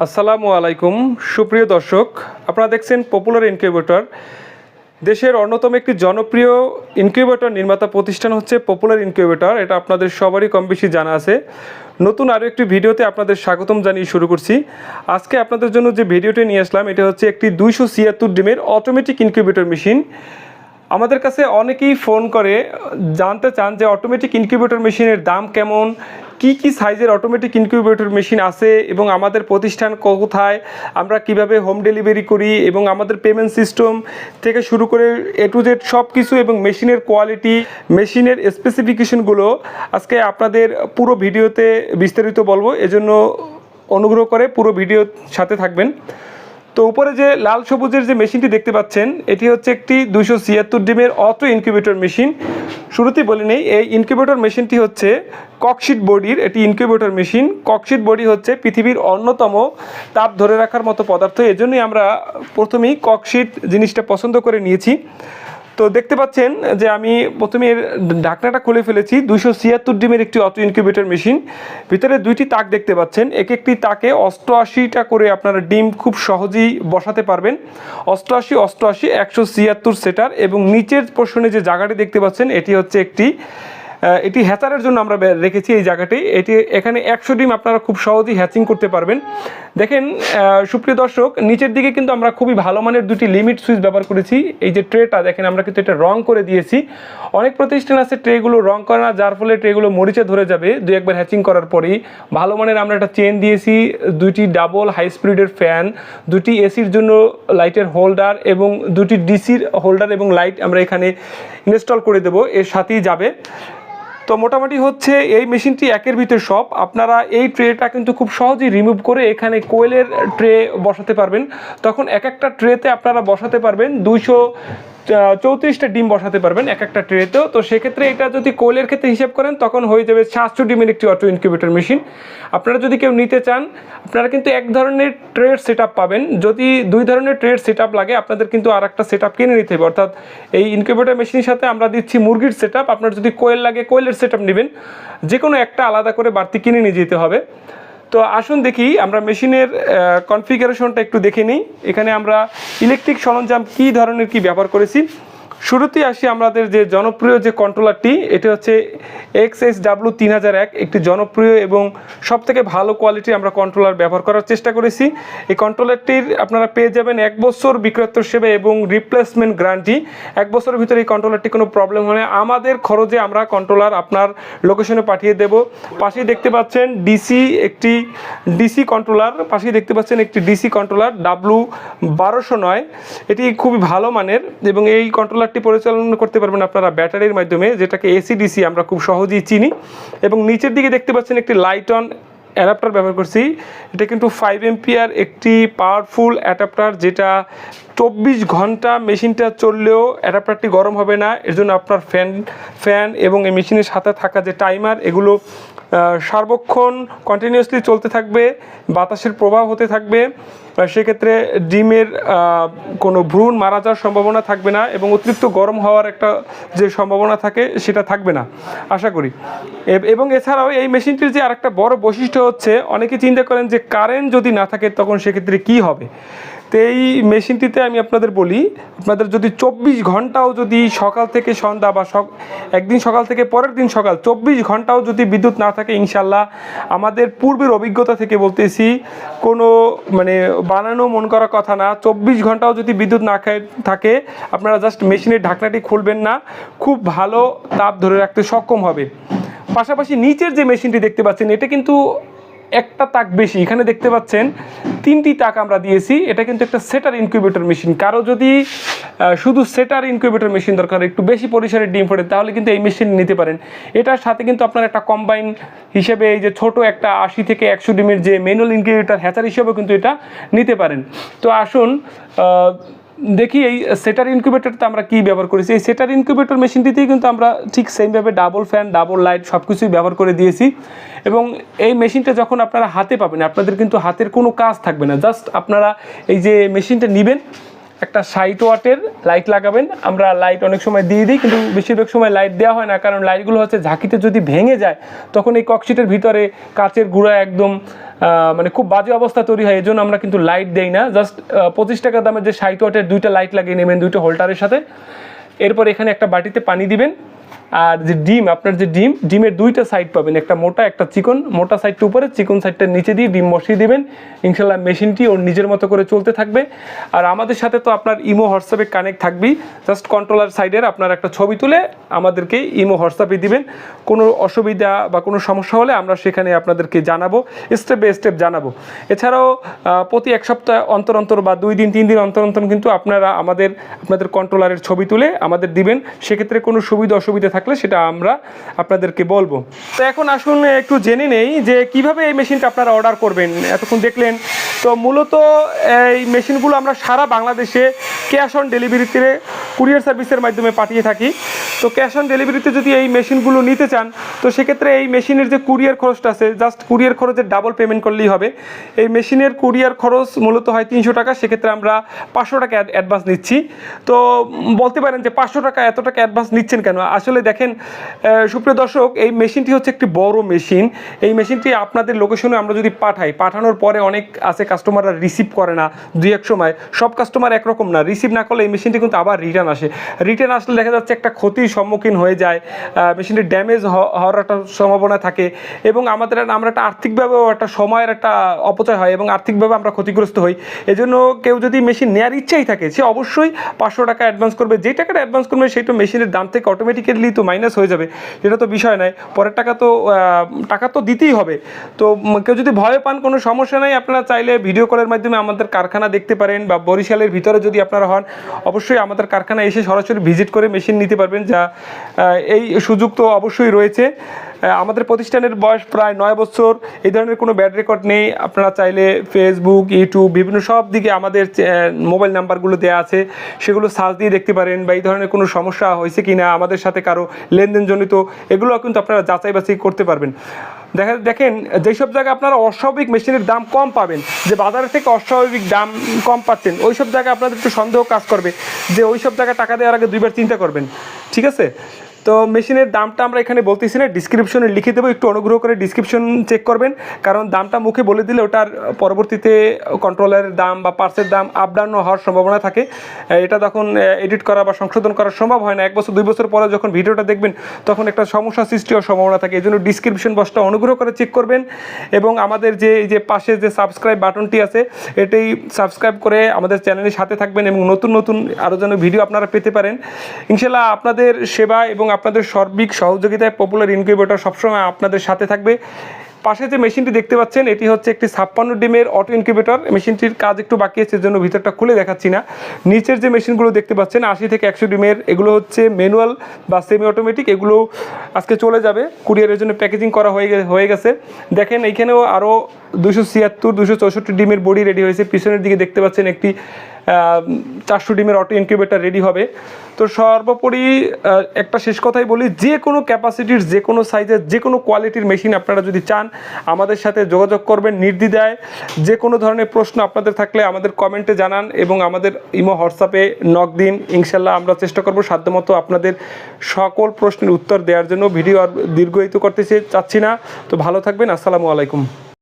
আসসালামু আলাইকুম। সুপ্রিয় দর্শক, আপনারা দেখছেন পপুলার ইনকিউবেটর। দেশের অন্যতম একটি জনপ্রিয় ইনকিউবেটর নির্মাতা প্রতিষ্ঠান হচ্ছে পপুলার ইনকিউবেটর। এটা আপনাদের সবারই কম বেশি জানা আছে। নতুন আরও একটি ভিডিওতে আপনাদের স্বাগতম জানিয়ে শুরু করছি। আজকে আপনাদের জন্য যে ভিডিওটি নিয়ে আসলাম, এটা হচ্ছে একটি দুইশো ছিয়াত্তর ডিমের অটোমেটিক ইনকিউবেটর মেশিন আমাদের কাছে অনেকেই ফোন করে, জানতে চান যে অটোমেটিক ইনকিউবেটর মেশিনের দাম কেমন, কি কি সাইজের অটোমেটিক ইনকিউবেটর মেশিন আছে এবং আমাদের প্রতিষ্ঠান কোথায়, আমরা কীভাবে হোম ডেলিভারি করি এবং আমাদের পেমেন্ট সিস্টেম থেকে শুরু করে এ টু জেড সব কিছু এবং মেশিনের কোয়ালিটি মেশিনের স্পেসিফিকেশনগুলো আজকে আপনাদের পুরো ভিডিওতে বিস্তারিত বলব। এজন্য অনুগ্রহ করে পুরো ভিডিওর সাথে থাকবেন। তো উপরে যে লাল সবুজের যে মেশিনটি দেখতে পাচ্ছেন, এটি হচ্ছে একটি দুইশো ছিয়াত্তর ডিমের অটো ইনকিউবেটর মেশিন। শুরুতেই বলে নেই, এই ইনকিউবেটর মেশিনটি হচ্ছে ককশিট বডির এটি ইনকিউবেটর মেশিন। ককশিট বডি হচ্ছে পৃথিবীর অন্যতম তাপ ধরে রাখার মতো পদার্থ। এজন্যই আমরা প্রথমেই ককশিট জিনিসটা পছন্দ করে নিয়েছি। তো দেখতে পাচ্ছেন যে আমি প্রথমে এর ঢাকনাটা খুলে ফেলেছি। দুইশো ছিয়াত্তর ডিমের একটি অটো ইনকিউবেটর মেশিন। ভিতরে দুইটি তাক দেখতে পাচ্ছেন। এক একটি তাকে অষ্টআশিটা করে আপনারা ডিম খুব সহজেই বসাতে পারবেন। অষ্টআশি অষ্টআশি, একশো ছিয়াত্তর সেটার এবং নিচের পোর্শনে যে জায়গাটি দেখতে পাচ্ছেন, এটি হচ্ছে একটি এটি হ্যাচারের জন্য আমরা রেখেছি এই জায়গাটি। এটি এখানে একশো ডিম আপনারা খুব সহজেই হ্যাচিং করতে পারবেন। দেখেন সুপ্রিয় দর্শক, নিচের দিকে কিন্তু আমরা খুবই ভালো মানের দুটি লিমিট সুইচ ব্যবহার করেছি। এই যে ট্রেটা দেখেন, আমরা কিন্তু এটা রং করে দিয়েছি। অনেক প্রতিষ্ঠান আছে ট্রেগুলো রং করে না, যার ফলে ট্রেগুলো মরিচে ধরে যাবে। দুই একবার হ্যাচিং করার পরেই। ভালো মানের আমরা একটা চেন দিয়েছি, দুইটি ডাবল হাই স্পিডের ফ্যান দুটি এসির জন্য লাইটের হোল্ডার এবং দুটি ডিসির হোল্ডার এবং লাইট আমরা এখানে ইনস্টল করে দেবো। এর সাথেই যাবে। তো মোটামুটি হচ্ছে এই মেশিনটি একের ভিতর সব। আপনারা এই ট্রেটা কিন্তু খুব সহজেই রিমুভ করে এখানে কোয়েলের ট্রে বসাতে পারবেন। তখন এক একটা ট্রেতে আপনারা বসাতে পারবেন দুইশো চৌত্রিশটা ডিম বসাতে পারবেন এক একটা ট্রেতেও। তো সেক্ষেত্রে এটা যদি কোয়েলের ক্ষেত্রে হিসাব করেন, তখন হয়ে যাবে সাতশো ডিমের একটি অটো ইনকিউবেটর মেশিন আপনারা যদি কেউ নিতে চান, আপনারা কিন্তু এক ধরনের ট্রেড সেট পাবেন। যদি দুই ধরনের ট্রেড সেট লাগে, আপনাদের কিন্তু আর একটা সেট কিনে নিতে হবে। অর্থাৎ এই ইনকিউবেটর মেশিনের সাথে আমরা দিচ্ছি মুরগির সেট আপনার যদি কোয়েল লাগে, কোয়েলের সেট নেবেন। যে কোনো একটা আলাদা করে বাড়তি কিনে নিয়ে যেতে হবে। তো আসুন দেখি, আমরা মেশিনের কনফিগারেশনটা একটু দেখে নিই। এখানে আমরা ইলেকট্রিক সরঞ্জাম কি ধরনের কি ব্যবহার করেছি? শুরুতেই আসি আমাদের যে জনপ্রিয় যে কন্ট্রোলারটি এটি হচ্ছে এক্স এস ডাব্লু তিন হাজার এক, একটি জনপ্রিয় এবং সব থেকে ভালো কোয়ালিটির আমরা কন্ট্রোলার ব্যবহার করার চেষ্টা করেছি। এই কন্ট্রোলারটির আপনারা পেয়ে যাবেন এক বছর বিক্রয়ত্তর সেবা এবং রিপ্লেসমেন্ট গ্যারান্টি এক বছরের ভিতরে এই কন্ট্রোলারটি কোনো প্রবলেম হলে আমাদের খরচে আমরা কন্ট্রোলার আপনার লোকেশনে পাঠিয়ে দেব। পাশেই দেখতে পাচ্ছেন ডিসি একটি ডিসি কন্ট্রোলার পাশেই দেখতে পাচ্ছেন একটি ডিসি কন্ট্রোলার ডাব্লু বারোশো নয়। এটি খুবই ভালো মানের এবং এই কন্ট্রোলারটি পরিচালনা করতে পারবেন আপনারা ব্যাটারির মাধ্যমে, যেটাকে এসি ডিসি আমরা খুব সহজেই চিনি। এবং নিচের দিকে দেখতে পাচ্ছেন একটি লাইট অন অ্যাডাপ্টার ব্যবহার করছি। এটা কিন্তু ফাইভ এমপিয়ার একটি পাওয়ারফুল অ্যাডাপ্টার যেটা চব্বিশ ঘণ্টা মেশিনটা চললেও অ্যাডাপ্টারটি গরম হবে না। এর জন্য আপনার ফ্যান ফ্যান এবং এই মেশিনের সাথে থাকা যে টাইমার এগুলো সার্বক্ষণ কন্টিনিউয়াসলি চলতে থাকবে, বাতাসের প্রভাব হতে থাকবে সেক্ষেত্রে ডিমের কোনো ভ্রূণ মারা যাওয়ার সম্ভাবনা থাকবে না এবং অতিরিক্ত গরম হওয়ার একটা যে সম্ভাবনা থাকে সেটা থাকবে না, আশা করি। এবং এছাড়াও এই মেশিনটির যে আরেকটা বড় বৈশিষ্ট্য হচ্ছে, অনেকে চিন্তা করেন যে কারেন্ট যদি না থাকে তখন সেক্ষেত্রে কি হবে? তো এই মেশিনটিতে আমি আপনাদের বলি, আপনাদের যদি চব্বিশ ঘন্টাও যদি সকাল থেকে সন্ধ্যা বা একদিন সকাল থেকে পরের দিন সকাল চব্বিশ ঘন্টাও যদি বিদ্যুৎ না থাকে ইনশাল্লাহ আমাদের পূর্বের অভিজ্ঞতা থেকে বলতেছি, কোনো মানে বানানো মন করা কথা না। চব্বিশ ঘন্টাও যদি বিদ্যুৎ না থাকে, আপনারা জাস্ট মেশিনের ঢাকনাটি খুলবেন না, খুব ভালো তাপ ধরে রাখতে সক্ষম হবে। পাশাপাশি নিচের যে মেশিনটি দেখতে পাচ্ছেন, এটা কিন্তু একটা তাক বেশি। এখানে দেখতে পাচ্ছেন, তিনটি তাক আমরা দিয়েছি। এটা কিন্তু একটা সেটার ইনকিউবেটর মেশিন কারও যদি শুধু সেটার ইনকিউবেটর মেশিন দরকার, একটু বেশি পরিসরের ডিম ফোটে তাহলে কিন্তু এই মেশিন নিতে পারেন। এটার সাথে কিন্তু আপনার একটা কম্বাইন হিসেবে এই যে ছোট একটা আশি থেকে একশো ডিমের যে ম্যানুয়াল ইনকিউবেটর হ্যাচার হিসেবেও কিন্তু এটা নিতে পারেন। তো আসুন দেখি এই সেটার ইনকিউবেটরটা আমরা কি ব্যবহার করেছি। এই সেটার ইনকিউবেটর মেশিনটিতেই কিন্তু আমরা ঠিক সেমভাবে ডাবল ফ্যান ডাবল লাইট সব কিছুই ব্যবহার করে দিয়েছি। এবং এই মেশিনটা যখন আপনারা হাতে পাবেন, আপনাদের কিন্তু হাতের কোনো কাজ থাকবে না। জাস্ট আপনারা এই যে মেশিনটা নেবেন একটা সাইট ওয়াটের লাইট লাগাবেন। আমরা লাইট অনেক সময় দিয়ে দিই, কিন্তু বেশিরভাগ সময় লাইট দেওয়া হয় না, কারণ লাইটগুলো হচ্ছে ঝাঁকিতে যদি ভেঙে যায়, তখন এই ককশিটের ভিতরে কাচের গুঁড়া একদম মানে খুব বাজে অবস্থা তৈরি হয় এই জন্য আমরা কিন্তু লাইট দেই না। জাস্ট পঁচিশ টাকা দামের যে সাইট ওয়াটের দুইটা লাইট লাগিয়ে নেবেন, দুইটা হোল্ডারের সাথে। এরপর এখানে একটা বাটিতে পানি দিবেন। আর যে ডিম, আপনার যে ডিম, ডিমের দুইটা সাইড পাবেন, একটা মোটা, একটা চিকন। মোটা সাইডটা উপরে, চিকন সাইডটা নিচে দিয়ে ডিম বসিয়ে দিবেন। ইনশাল্লাহ মেশিনটি ওর নিজের মতো করে চলতে থাকবে। আর আমাদের সাথে তো আপনার ইমো হোয়াটসঅ্যাপে কানেক্ট থাকবেই জাস্ট কন্ট্রোলার সাইডের আপনার একটা ছবি তুলে আমাদেরকে ইমো হোয়াটসঅ্যাপে দিবেন। কোনো অসুবিধা বা কোনো সমস্যা হলে আমরা সেখানে আপনাদেরকে জানাব স্টেপ বাই স্টেপ জানাব। এছাড়াও প্রতি এক সপ্তাহ অন্তর অন্তর বা দুই দিন, তিন দিন অন্তর অন্তর কিন্তু আপনারা আমাদের, আপনাদের কন্ট্রোলারের ছবি তুলে আমাদের দিবেন। সেক্ষেত্রে কোনো সুবিধা অসুবিধা থাকলে সেটা আমরা আপনাদেরকে বলব। তো এখন আসুন, একটু জেনে নেই যে কীভাবে এই মেশিনটা আপনারা অর্ডার করবেন। এতক্ষণ দেখলেন। তো মূলত এই মেশিনগুলো আমরা সারা বাংলাদেশে ক্যাশ অন ডেলিভারিতে কুরিয়ার সার্ভিসের মাধ্যমে পাঠিয়ে থাকি। তো ক্যাশ অন ডেলিভারিতে যদি এই মেশিনগুলো নিতে চান, তো সেক্ষেত্রে এই মেশিনের যে কুরিয়ার খরচটা আছে জাস্ট কুরিয়ার খরচের ডাবল পেমেন্ট করলেই হবে। এই মেশিনের কুরিয়ার খরচ মূলত হয় তিনশো টাকা, সেক্ষেত্রে আমরা পাঁচশো টাকা অ্যাডভান্স নিচ্ছি। তো বলতে পারেন যে পাঁচশো টাকা এত টাকা অ্যাডভান্স নিচ্ছেন কেন? আসলে দেখেন সুপ্রিয় দর্শক, এই মেশিনটি হচ্ছে একটি বড় মেশিন। এই মেশিনটি আপনাদের লোকেশনে আমরা যদি পাঠাই, পাঠানোর পরে অনেক আছে কাস্টমাররা রিসিভ করে না দুই এক সময়। সব কাস্টমার একরকম না। রিসিভ না করলে এই মেশিনটি কিন্তু আবার রিটার্ন আসে। রিটার্ন আসলে দেখা যাচ্ছে একটা ক্ষতির সম্মুখীন হয়ে যায় মেশিনটি ড্যামেজ হওয়ার একটা সম্ভাবনা থাকে এবং আমাদের আমরা একটা আর্থিকভাবেও একটা সময়ের একটা অপচয় হয় এবং আর্থিকভাবে আমরা ক্ষতিগ্রস্ত হই। এজন্য কেউ যদি মেশিন নেওয়ার ইচ্ছাই থাকে, সে অবশ্যই পাঁচশো টাকা অ্যাডভান্স করবে। যেই টাকাটা অ্যাডভান্স করবে, সেই তো মেশিনের দাম থেকে অটোমেটিক্যালি তো মাইনাস হয়ে যাবে। এটা তো বিষয় নয়। পরের টাকা তো টাকা তো দিতেই হবে। তো কেউ যদি ভয় পান, কোনো সমস্যা নেই। আপনারা চাইলে ভিডিও কলের মাধ্যমে আমাদের কারখানা দেখতে পারেন বা বরিশালের ভিতরে যদি আপনারা হন, অবশ্যই আমাদের কারখানা এসে সরাসরি ভিজিট করে মেশিন নিতে পারবেন। যা এই সুযোগ তো অবশ্যই রয়েছে। আমাদের প্রতিষ্ঠানের বয়স প্রায় নয় বছর। এই ধরনের কোনো ব্যাড রেকর্ড নেই। আপনারা চাইলে ফেসবুক ইউটিউব বিভিন্ন সব দিকে আমাদের মোবাইল নাম্বারগুলো দেওয়া আছে। সেগুলো সার্চ দিয়ে দেখতে পারেন বা এই ধরনের কোনো সমস্যা হয়েছে কি না আমাদের সাথে কারও লেনদেনজনিত, এগুলো কিন্তু আপনারা যাচাই বাছাই করতে পারবেন। দেখা, দেখেন, যেসব জায়গায় আপনারা অস্বাভাবিক মেশিনের দাম কম পাবেন, যে বাজারের থেকে অস্বাভাবিক দাম কম পাচ্ছেন ওই সব জায়গায় আপনাদের একটু সন্দেহ কাজ করবে, যে ওই সব জায়গায় টাকা দেওয়ার আগে দুইবার চিন্তা করবেন। ঠিক আছে? তো মেশিনের দামটা আমরা এখানে বলতেছি না ডিসক্রিপশনে লিখে দেবো, একটু অনুগ্রহ করে ডিসক্রিপশন চেক করবেন। কারণ দামটা মুখে বলে দিলে ওটার পরবর্তীতে কন্ট্রোলারের দাম বা পার্সের দাম আপ ডাউন হওয়ার সম্ভাবনা থাকে। এটা তখন এডিট করা বা সংশোধন করা সম্ভব হয় না। এক বছর, দুই বছর পরে যখন ভিডিওটা দেখবেন, তখন একটা সমস্যা সৃষ্টি হওয়ার সম্ভাবনা থাকে। এই জন্য ডিসক্রিপশন বক্সটা অনুগ্রহ করে চেক করবেন এবং আমাদের যে, এই যে পাশে যে সাবস্ক্রাইব বাটনটি আছে, এটাই সাবস্ক্রাইব করে আমাদের চ্যানেলের সাথে থাকবেন এবং নতুন নতুন আরও যেন ভিডিও আপনারা পেতে পারেন। ইনশাল্লাহ আপনাদের সেবা এবং আপনাদের সর্বিক সহযোগিতায় পপুলার ইনকিউবেটর সবসময় আপনাদের সাথে থাকবে। পাশে যে মেশিনটি দেখতে পাচ্ছেন, এটি হচ্ছে একটি ছাপ্পান্ন ডিমের অটো ইনকিউবেটর মেশিনটির কাজ একটু বাকি আছে জন্য ভিতরটা খুলে দেখাচ্ছি না। নিচের যে মেশিনগুলো দেখতে পাচ্ছেন, আশি থেকে একশো ডিমের, এগুলো হচ্ছে ম্যানুয়াল বা সেমি অটোমেটিক এগুলো আজকে চলে যাবে। কুরিয়ারের জন্য প্যাকেজিং করা হয়ে হয়ে গেছে। দেখেন, এইখানেও আরও দুশো ছিয়াত্তর, দুশো চৌষট্টি ডিমের বডি রেডি হয়েছে। পিছনের দিকে দেখতে পাচ্ছেন একটি চারশো ডিমের অটো ইনকিউবেটার রেডি হবে। তো সর্বোপরি একটা শেষ কথাই বলি, যে কোনো ক্যাপাসিটির যে কোনো সাইজের যে কোনো কোয়ালিটির মেশিন আপনারা যদি চান, আমাদের সাথে যোগাযোগ করবেন নির্দ্বিধায়। যে কোনো ধরনের প্রশ্ন আপনাদের থাকলে আমাদের কমেন্টে জানান এবং আমাদের ইমো, হোয়াটসঅ্যাপে নক দিন। ইনশাল্লাহ আমরা চেষ্টা করব সাধ্যমতো আপনাদের সকল প্রশ্নের উত্তর দেওয়ার জন্য। ভিডিও আর দীর্ঘায়িত করতে চাচ্ছি না। তো ভালো থাকবেন। আসসালামু আলাইকুম।